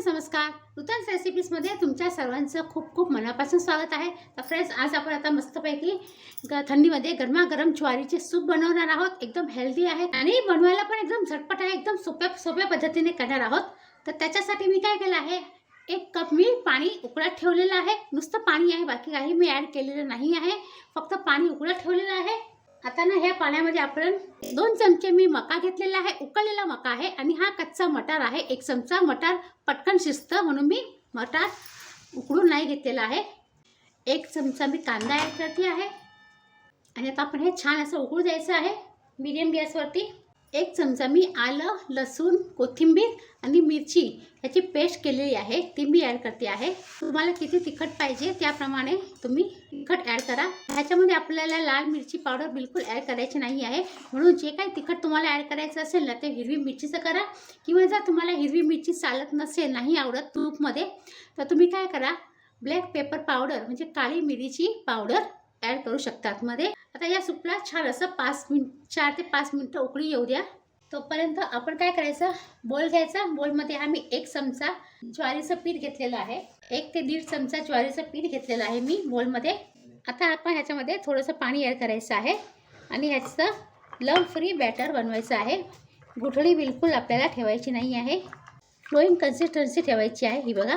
Friends नमस्कार नूतन रेसिपीजमध्ये तुमच्या सर्वांचं खूप खूप मनापासून स्वागत आहे. तर फ्रेंड्स आज आपण आता मस्तपैकी ग थंडीमध्ये गरमागरम ज्वारीचे सूप बनवणार आहोत. एकदम हेल्दी आहे. आणि बनवायला पण एकदम झटपट आहे. एकदम सोप्या सोप्या पद्धतीने करणार आहोत. तर त्याच्यासाठी मी काय केलं आहे? एक कप मी पाणी उकळत ठेवलेलं आहे. नुसतं पाणी आहे. बाकी काही मी ॲड केलेलं नाही आहे. फक्त पाणी उकळत ठेवलेलं आहे. आता ना ह्या पाण्यामध्ये आपण दोन चमचे मी मका घेतलेला आहे उकळलेला मका आहे आणि हा कच्चा मटार आहे. एक चमचा मटार पटकन शिजतं म्हणून मी मटार उकडून नाही घेतलेला आहे. एक चमचा मी कांदा याच्यावरती करते आहे. आणि आता आपण हे छान असं उकळू द्यायचं आहे. मिडियम गॅसवरती. एक चमचा मी आलं लसूण कोथिंबीर आणि मिरची ह्याची पेस्ट केलेली आहे. ती मी ॲड करते आहे. तुम्हाला किती तिखट पाहिजे त्याप्रमाणे तुम्ही तिखट ॲड करा. ह्याच्यामध्ये आपल्याला लाल मिरची पावडर बिलकुल ॲड करायची नाही आहे. म्हणून जे काही तिखट तुम्हाला ॲड करायचं असेल ना ते हिरवी मिरचीचं करा. किंवा जर तुम्हाला हिरवी मिरची चालत नसेल नाही आवडत तूपमध्ये तर तुम्ही काय करा? ब्लॅक पेपर पावडर म्हणजे काळी मिरीची पावडर ॲड करू शकता आतमध्ये आता या सुपला छान असं पाच मिनिट चार ते पाच मिनटं उकळी येऊ द्या. तोपर्यंत आपण काय करायचं? बोल घ्यायचा. बोलमध्ये आम्ही एक चमचा ज्वारीचं पीठ घेतलेलं आहे. एक ते दीड चमचा ज्वारीचं पीठ घेतलेलं आहे मी बोलमध्ये आता आपण ह्याच्यामध्ये थोडंसं पाणी ॲड करायचं आहे. आणि ह्याचं लव फ्री बॅटर बनवायचं आहे. गुठळी बिलकुल आपल्याला ठेवायची नाही आहे. फ्लोईंग कन्सिस्टन्सी ठेवायची आहे ही बघा.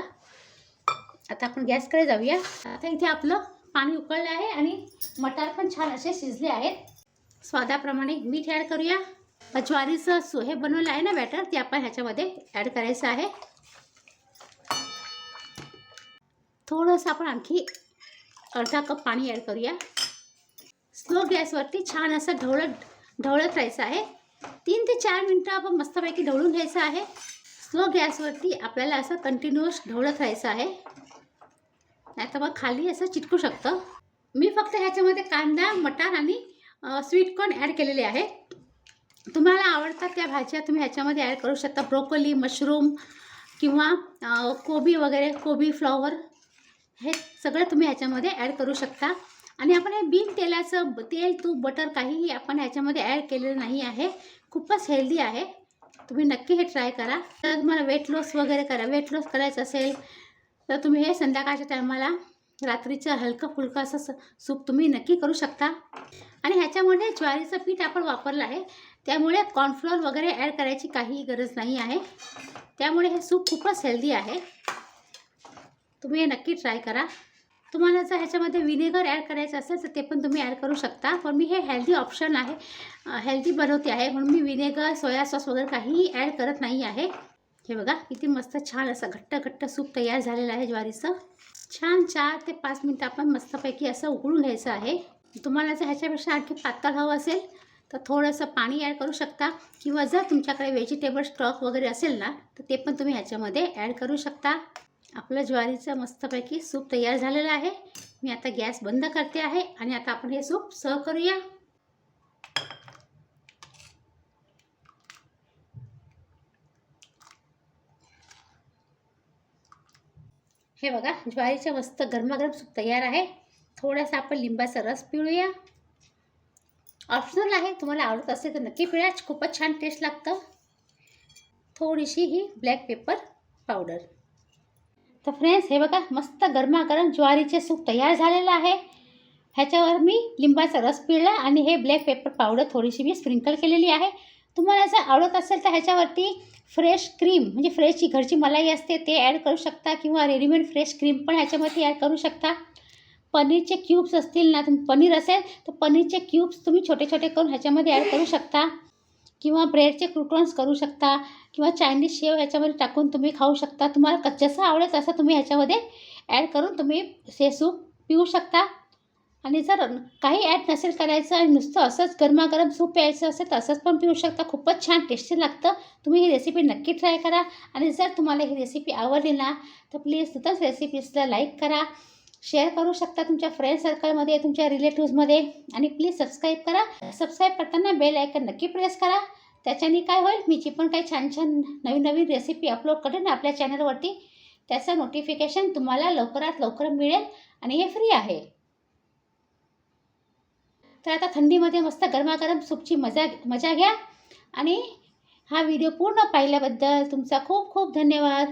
आता आपण गॅसकडे जाऊया. आता इथे आपलं पाणी उकळलं आहे आणि मटार पण छान असे शिजले आहेत. स्वादाप्रमाणे मीठ ॲड करूया. ज्वारीचं सो हे बनवलं आहे ना बॅटर ते आपण ह्याच्यामध्ये ॲड करायचं आहे. थोडंसं आपण आणखी अर्धा कप पाणी ॲड करूया. स्लो गॅसवरती छान असं ढवळत ढवळत राहायचं आहे. तीन ते चार मिनटं आपण मस्तपैकी ढवळून घ्यायचं आहे. स्लो गॅसवरती आपल्याला असं कंटिन्युअस ढवळत राहायचं आहे. तर मग खाली असं चिटकू शकतं. मी फक्त ह्याच्यामध्ये कांदा मटार आणि स्वीट कॉर्न ॲड केलेले आहे. तुम्हाला आवडतात त्या भाज्या तुम्ही ह्याच्यामध्ये ॲड करू शकता. ब्रोकोली मशरूम किंवा कोबी वगैरे कोबी फ्लॉवर हे सगळं तुम्ही ह्याच्यामध्ये ॲड करू शकता. आणि आपण हे बिन तेलाचं ब- तेल तूप बटर काहीही आपण ह्याच्यामध्ये ॲड केलेलं नाही आहे. खूपच हेल्दी आहे. तुम्ही नक्की हे ट्राय करा. तर तुम्हाला वेट लॉस वगैरे करा वेट लॉस करायचं असेल तर तुम्ही हे संध्याकाळच्या टायमाला रात्रीचं हलकं फुलकं असं स- सूप तुम्ही नक्की करू शकता. आणि ह्याच्यामध्ये ज्वारीचं पीठ आपण वापरलं आहे. त्यामुळे कॉर्नफ्लोअर वगैरे ॲड करायची काहीही गरज नाही आहे. त्यामुळे हे सूप खूपच हेल्दी आहे. तुम्ही हे नक्की ट्राय करा. तुम्हाला जर ह्याच्यामध्ये विनेगर ॲड करायचं असेल तर ते पण तुम्ही ॲड करू शकता. पण मी हे हेल्दी ऑप्शन आहे. हेल्दी बनवते आहे. म्हणून मी विनेगर सोया सॉस वगैरे काहीही ॲड करत नाही आहे. हे बघा किती मस्त छान असं घट्ट घट्ट सूप तयार झालेलं आहे ज्वारीचं. छान चार ते पाच मिनटं आपण मस्तपैकी असं उकळून घ्यायचं आहे. तुम्हाला जर ह्याच्यापेक्षा आणखी पातळ हवं असेल तर थोडंसं पाणी ॲड करू शकता. किंवा जर तुमच्याकडे व्हेजिटेबल स्टॉक वगैरे असेल ना तर ते पण तुम्ही ह्याच्यामध्ये ॲड करू शकता. आपलं ज्वारीचं मस्तपैकी सूप तयार झालेलं आहे. मी आता गॅस बंद करते आहे आणि आता आपण हे सूप सर्व करूया. हे बघा ज्वारीचे मस्त गरमागरम सूप तयार आहे. थोडासा आपण लिंबाचा रस पिळूया. ऑप्शनल आहे तुम्हाला आवडत असेल तर नक्की पिळा खूपच छान टेस्ट लागतं. थोडीशी ही ब्लॅक पेपर पावडर तर फ्रेंड्स हे बघा मस्त गरमागरम ज्वारीचे सूप तयार झालेलं आहे. ह्याच्यावर मी लिंबाचा रस पिळला आणि हे ब्लॅक पेपर पावडर थोडीशी मी स्प्रिंकल केलेली आहे. तुम्हाला जर आवडत असेल तर ह्याच्यावरती फ्रेश क्रीम म्हणजे फ्रेश जी घरची मलाई असते ते ॲड करू शकता किंवा रेडीमेड फ्रेश क्रीम पण ह्याच्यामध्ये ॲड करू शकता. पनीरचे क्यूब्स असतील ना तुम पनीर असेल तर पनीरचे क्यूब्स तुम्ही छोटे छोटे करून ह्याच्यामध्ये ॲड करू शकता. किंवा ब्रेडचे क्रुटॉन्स करू शकता किंवा चायनीज शेव ह्याच्यामध्ये टाकून तुम्ही खाऊ शकता. तुम्हाला जसं आवडेल तसं तुम्ही ह्याच्यामध्ये ॲड करून तुम्ही हे सूप पिऊ शकता. आणि जर काही ॲड नसेल करायचं आणि नुसतं असंच गरमागरम सूप प्यायचं असेल तर असंच पण पिऊ शकता. खूपच छान टेस्टी लागतं. तुम्ही ही रेसिपी नक्की ट्राय करा. आणि जर तुम्हाला ही रेसिपी आवडली ना तर प्लीज सुद्धाच रेसिपीजला लाईक करा. शेअर करू शकता तुमच्या फ्रेंड सर्कलमध्ये तुमच्या रिलेटिव्समध्ये आणि प्लीज सबस्क्राईब करा. सबस्क्राईब करताना बेल आयकन नक्की प्रेस करा. त्याच्याने काय होईल? मी जी पण काही छान छान नवीन नवीन रेसिपी अपलोड करेन आपल्या चॅनलवरती त्याचं नोटिफिकेशन तुम्हाला लवकरात लवकर मिळेल. आणि हे फ्री आहे. तर आता थंडीमध्ये मस्त गरमागरम सूपची मजा मजा घ्या. आणि हा व्हिडिओ पूर्ण पाहिल्याबद्दल तुमचा खूप खूप धन्यवाद.